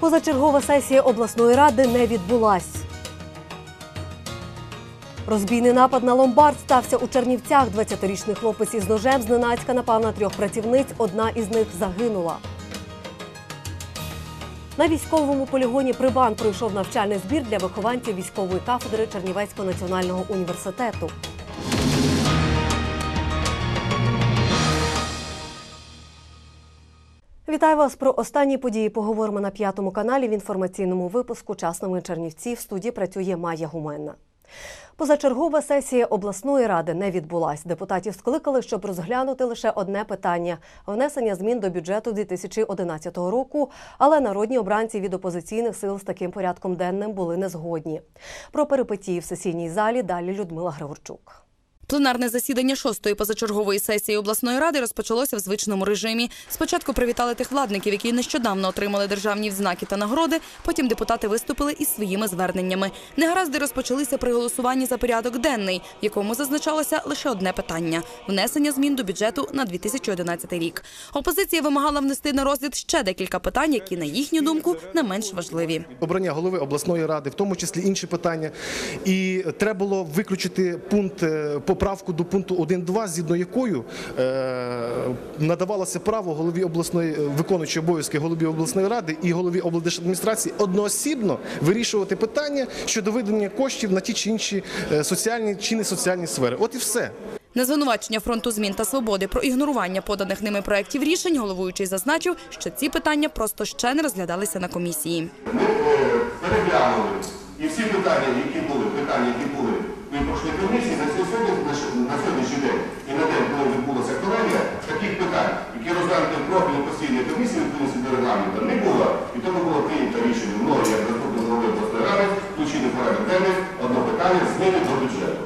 Позачергова сесія обласної ради не відбулась. Розбійний напад на ломбард стався у Чернівцях. 20-річний хлопець із ножем зненацька напав на трьох працівниць. Одна із них загинула. На військовому полігоні Прибан пройшов навчальний збір для вихованців військової кафедри Чернівецького національного університету. Вітаю вас про останні події. Поговоримо на п'ятому каналі в інформаційному випуску «Час новин Чернівці. В студії працює Майя Гуменна. Позачергова сесія обласної ради не відбулась. Депутатів скликали, щоб розглянути лише одне питання внесення змін до бюджету 2011 року. Але народні обранці від опозиційних сил з таким порядком денним були не згодні. Про перипетії в сесійній залі далі Людмила Григорчук. Пленарне засідання шостої позачергової сесії обласної ради розпочалося в звичному режимі. Спочатку привітали тих владників, які нещодавно отримали державні відзнаки та нагороди. Потім депутати виступили із своїми зверненнями. Негаразди розпочалися при голосуванні за порядок денний, в якому зазначалося лише одне питання внесення змін до бюджету на 2011 рік. Опозиція вимагала внести на розгляд ще декілька питань, які, на їхню думку, не менш важливі. обрання голови обласної ради, в тому числі інші питання. І треба було виключити пункт е, поправку до пункту 1.2, згідно якою е, надавалося право голові обласної е, виконуючої обов'язки голові обласної ради і голові облдержадміністрації одноосібно вирішувати питання щодо виділення коштів на ті чи інші е, соціальні чи не соціальні сфери. От і все. На звинувачення фронту змін та свободи про ігнорування поданих ними проєктів рішень головуючий зазначив, що ці питання просто ще не розглядалися на комісії. Ми переглянули і всі питання, які були, питання, які були в прошлій комісії, сьогоднішній день і на день, коли відбулася колегія, таких питань, які розглянуті в профільній постійній комісії відповідності до регламенту, не було. І тому було прийнято рішення мною, як заступник голови обласної ради, включити в порядок денний одне питання зміни до бюджету.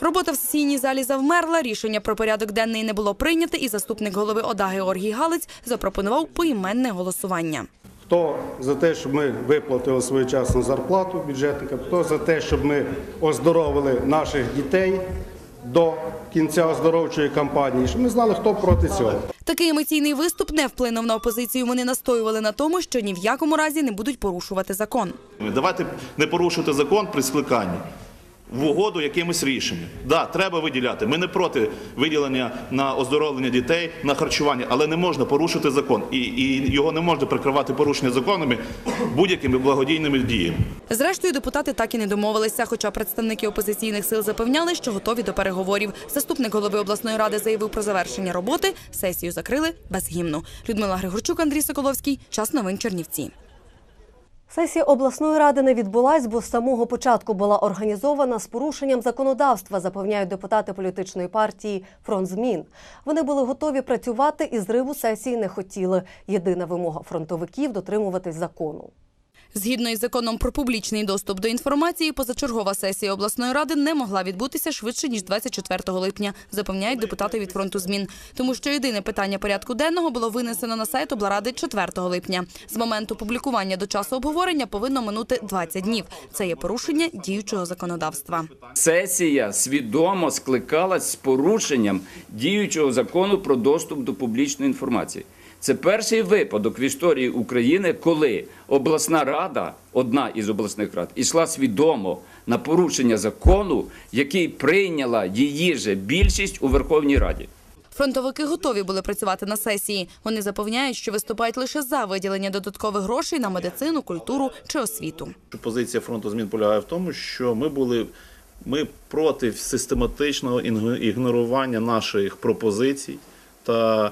Робота в сесійній залі завмерла. Рішення про порядок денний не було прийнято, і заступник голови ОДА Георгій Галець запропонував поіменне голосування. Хто за те, щоб ми виплатили своєчасну зарплату бюджетникам, хто за те, щоб ми оздоровили наших дітей до кінця оздоровчої кампанії, щоб ми знали, хто проти цього. Такий емоційний виступ не вплинув на опозицію. Вони настоювали на тому, що ні в якому разі не будуть порушувати закон. Давайте не порушувати закон при скликанні в угоду якимось рішенням. Да, треба виділяти. Ми не проти виділення на оздоровлення дітей, на харчування, але не можна порушити закон. І, і його не можна прикривати порушення законами будь-якими благодійними діями. Зрештою, депутати так і не домовилися. Хоча представники опозиційних сил запевняли, що готові до переговорів. Заступник голови обласної ради заявив про завершення роботи. Сесію закрили без гімну. Людмила Григорчук, Андрій Соколовський. Час новин Чернівці. Сесія обласної ради не відбулась, бо з самого початку була організована з порушенням законодавства, запевняють депутати політичної партії Фронт змін. Вони були готові працювати і зриву сесії не хотіли. Єдина вимога фронтовиків дотримуватись закону. Згідно із законом про публічний доступ до інформації, позачергова сесія обласної ради не могла відбутися швидше ніж 24 липня, запевняють депутати від фронту змін. Тому що єдине питання порядку денного було винесено на сайт облради 4 липня. З моменту публікування до часу обговорення повинно минути 20 днів. Це є порушення діючого законодавства. Сесія свідомо скликалась з порушенням діючого закону про доступ до публічної інформації. Це перший випадок в історії України, коли обласна рада, одна із обласних рад, ішла свідомо на порушення закону, який прийняла її же більшість у Верховній Раді. Фронтовики готові були працювати на сесії. Вони запевняють, що виступають лише за виділення додаткових грошей на медицину, культуру чи освіту. Позиція фронту змін полягає в тому, що ми були ми проти систематичного ігнорування наших пропозицій та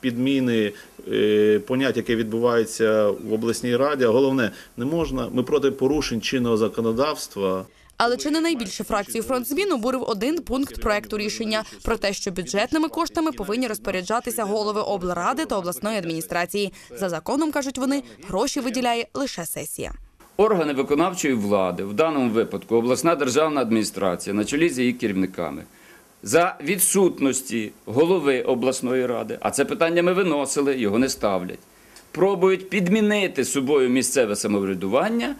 підміни е, понять, яке відбувається в обласній раді. А головне, не можна. Ми проти порушень чинного законодавства. Але чи не найбільше фракцію фронт змін обурив один пункт проекту рішення про те, що бюджетними коштами повинні розпоряджатися голови облради та обласної адміністрації. За законом кажуть вони, гроші виділяє лише сесія. Органи виконавчої влади, в даному випадку обласна державна адміністрація, на чолі з її керівниками, за відсутності голови обласної ради, а це питання ми виносили, його не ставлять, пробують підмінити собою місцеве самоврядування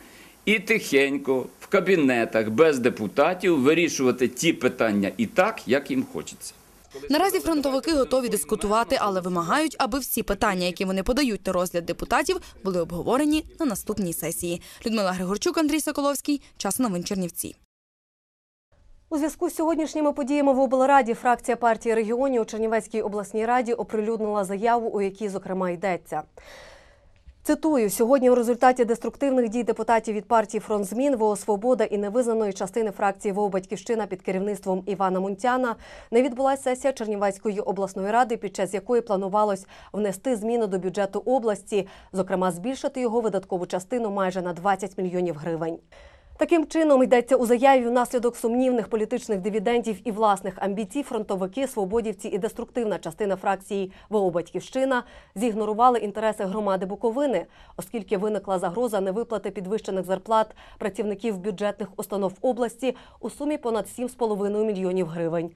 і тихенько в кабінетах без депутатів вирішувати ті питання і так, як їм хочеться. Наразі фронтовики готові дискутувати, але вимагають, аби всі питання, які вони подають на розгляд депутатів, були обговорені на наступній сесії. Людмила Григорчук, Андрій Соколовський. Час новин Чернівці. У зв'язку з сьогоднішніми подіями в облраді фракція партії регіонів у Чернівецькій обласній раді оприлюднила заяву, у якій зокрема йдеться. Цитую, сьогодні у результаті деструктивних дій депутатів від партії Фронт змін ВО Свобода і невизнаної частини фракції ВО Батьківщина під керівництвом Івана Мунтяна не відбулася сесія Чернівецької обласної ради, під час якої планувалось внести зміни до бюджету області, зокрема збільшити його видаткову частину майже на 20 мільйонів гривень. Таким чином йдеться у заяві внаслідок сумнівних політичних дивідендів і власних амбіцій фронтовики, свободівці і деструктивна частина фракції ВО Батьківщина зігнорували інтереси громади Буковини, оскільки виникла загроза невиплати підвищених зарплат працівників бюджетних установ області у сумі понад 7,5 мільйонів гривень.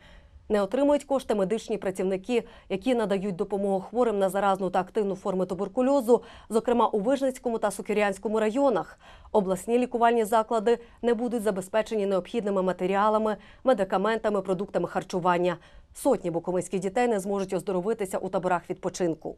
Не отримують кошти медичні працівники, які надають допомогу хворим на заразну та активну форми туберкульозу, зокрема у Вижницькому та Сокирянському районах. Обласні лікувальні заклади не будуть забезпечені необхідними матеріалами, медикаментами, продуктами харчування. Сотні буковинських дітей не зможуть оздоровитися у таборах відпочинку.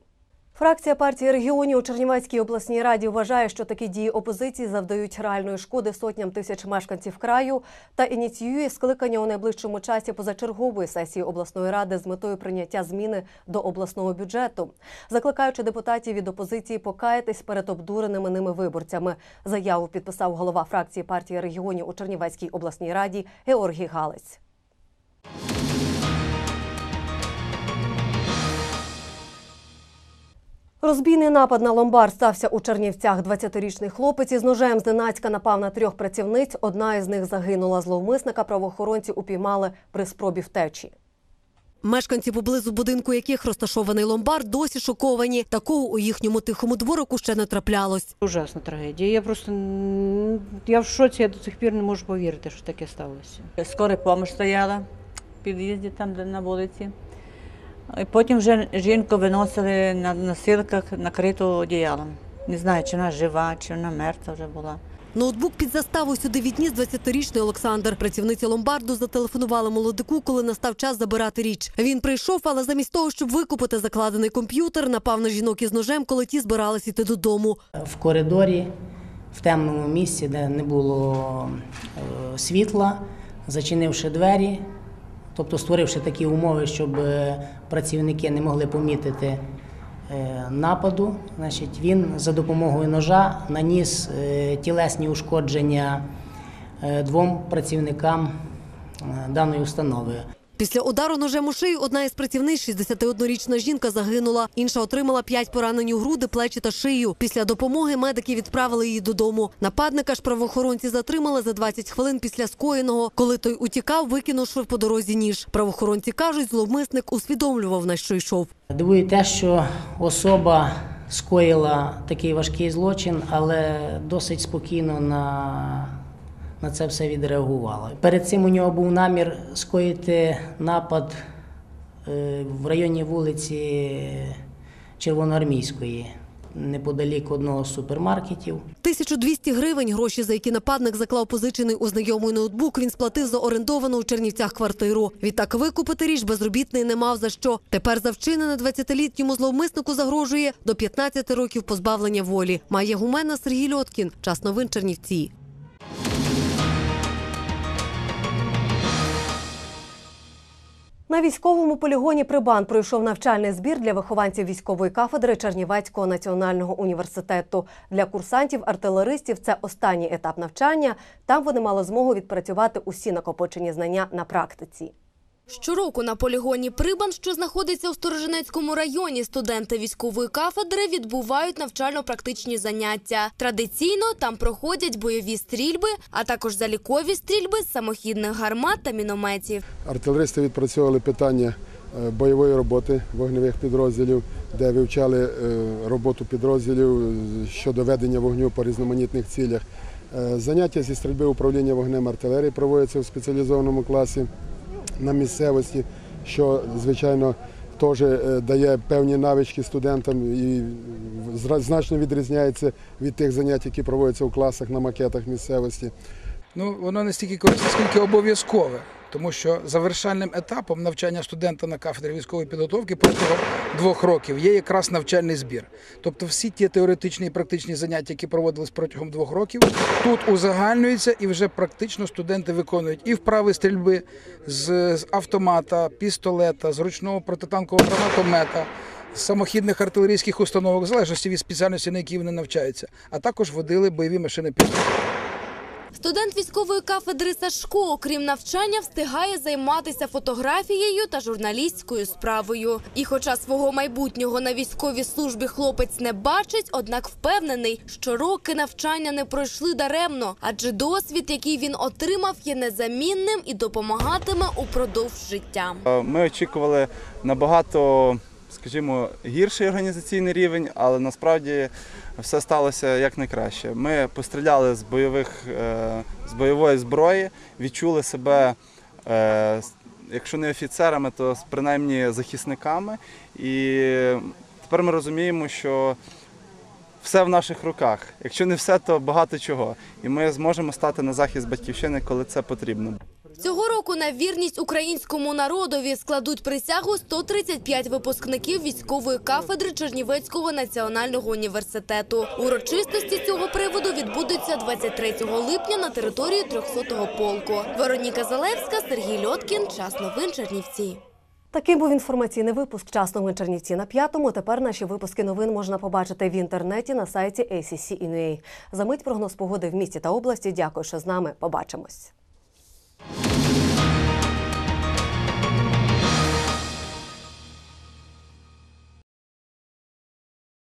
Фракція партії регіонів у Чернівецькій обласній раді вважає, що такі дії опозиції завдають реальної шкоди сотням тисяч мешканців краю та ініціює скликання у найближчому часі позачергової сесії обласної ради з метою прийняття зміни до обласного бюджету, закликаючи депутатів від опозиції покаятись перед обдуреними ними виборцями. Заяву підписав голова фракції партії регіонів у Чернівецькій обласній раді Георгій Галець. Розбійний напад на ломбард стався у Чернівцях. 20-річний хлопець із ножем зненацька напав на трьох працівниць. Одна із них загинула. Зловмисника правоохоронці упіймали при спробі втечі. Мешканці поблизу будинку яких розташований ломбард, досі шоковані. Такого у їхньому тихому дворику ще не траплялось. Ужасна трагедія. Я просто я в шоці, я до цих пір не можу повірити, що таке сталося. Скора помощь стояла в під'їзді, там де на вулиці. Потім вже жінку виносили на носилках накриту одіялом. Не знаю, чи вона жива, чи вона мертва вже була. Ноутбук під заставу сюди відніс 20-річний Олександр. Працівниці ломбарду зателефонували молодику, коли настав час забирати річ. Він прийшов, але замість того, щоб викупити закладений комп'ютер, напав на жінок із ножем, коли ті збирались іти додому. в коридорі, в темному місці, де не було е, світла, зачинивши двері, тобто створивши такі умови, щоб е, працівники не могли помітити е, нападу, значить, він за допомогою ножа наніс е, тілесні ушкодження двом працівникам даної установи. Після удару ножем у шию одна із працівниць, 61-річна жінка, загинула. Інша отримала п'ять поранень у груди, плечі та шию. Після допомоги медики відправили її додому. Нападника ж правоохоронці затримали за 20 хвилин після скоєного. Коли той утікав, викинувши по дорозі ніж. Правоохоронці кажуть, зловмисник усвідомлював, на що йшов. Дивує те, що особа скоїла такий важкий злочин, але досить спокійно на, на це все відреагувала. Перед цим у нього був намір скоїти напад е, в районі вулиці Червоноармійської, неподалік одного з супермаркетів. 1200 гривень гроші, за які нападник заклав позичений у знайомий ноутбук, він сплатив за орендовану у Чернівцях квартиру. Відтак викупити річ безробітний не мав за що. Тепер за вчинене 20-літньому зловмиснику загрожує до 15 років позбавлення волі. Має гумена Сергій Льоткін. Час новин Чернівці. На військовому полігоні Прибан пройшов навчальний збір для вихованців військової кафедри Чернівецького національного університету. Для курсантів-артилеристів це останній етап навчання. Там вони мали змогу відпрацювати усі накопичені знання на практиці. Щороку на полігоні Прибан, що знаходиться у Сторожинецькому районі, студенти військової кафедри відбувають навчально-практичні заняття. Традиційно там проходять бойові стрільби, а також залікові стрільби з самохідних гармат та мінометів. Артилеристи відпрацьовували питання е, бойової роботи вогневих підрозділів, де вивчали е, роботу підрозділів щодо ведення вогню по різноманітних цілях. Е, Заняття зі стрільби управління вогнем артилерії проводяться у спеціалізованому класі на місцевості, що, звичайно, теж е, дає певні навички студентам і значно відрізняється від тих занять, які проводяться у класах на макетах місцевості. Ну, воно не стільки корисне, скільки обов'язкове. Тому що завершальним етапом навчання студента на кафедрі військової підготовки протягом двох років є якраз навчальний збір. Тобто всі ті теоретичні і практичні заняття, які проводились протягом двох років, тут узагальнюються і вже практично студенти виконують і вправи стрільби з, автомата, пістолета, з ручного протитанкового гранатомета. Самохідних артилерійських установок, в залежності від спеціальності, на якій вони навчаються, а також водили бойові машини піхоти. Студент військової кафедри Сашко, окрім навчання, встигає займатися фотографією та журналістською справою. І хоча свого майбутнього на військовій службі хлопець не бачить, однак впевнений, що роки навчання не пройшли даремно, адже досвід, який він отримав, є незамінним і допомагатиме упродовж життя. Ми очікували набагато, скажімо, гірший організаційний рівень, але насправді все сталося як найкраще. Ми постріляли з бойових е, з бойової зброї, відчули себе. е, Якщо не офіцерами, то принаймні захисниками. І тепер ми розуміємо, що все в наших руках. Якщо не все, то багато чого. І ми зможемо стати на захист батьківщини, коли це потрібно. Року на вірність українському народові складуть присягу 135 випускників військової кафедри Чернівецького національного університету. Урочистості цього приводу відбудуться 23 липня на території 300-го полку. Вероніка Залевська, Сергій Льоткін. Час новин Чернівці. Такий був інформаційний випуск «Час новин Чернівці» на п'ятому. Тепер наші випуски новин можна побачити в інтернеті на сайті ACC.in.ua. За мить прогноз погоди в місті та області. Дякую, що з нами. Побачимось.